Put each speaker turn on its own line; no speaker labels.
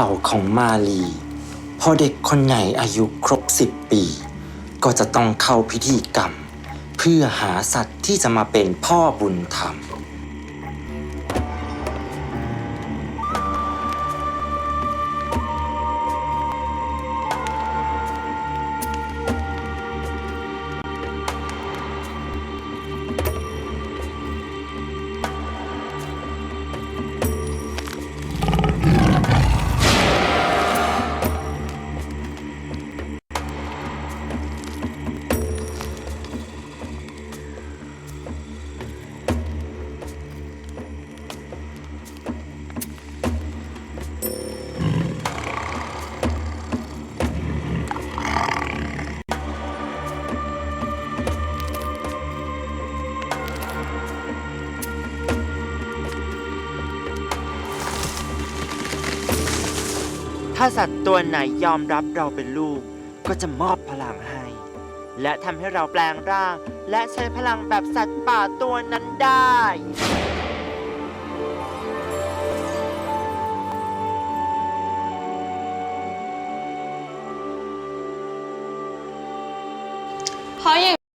ผ่าของมาลี พอเด็กคนไหนอายุครบสิบปี ก็จะต้องเข้าพิธีกรรม เพื่อหาสัตว์ที่จะมาเป็นพ่อบุญธรรม
ถ้าสัตว์ตัวไหนยอมรับเราเป็นลูก ก็จะมอบพลังให้ และทำให้เราแปลงร่าง และใช้พลังแบบสัตว์ป่าตัวนั้นได้
เพราะอย่าง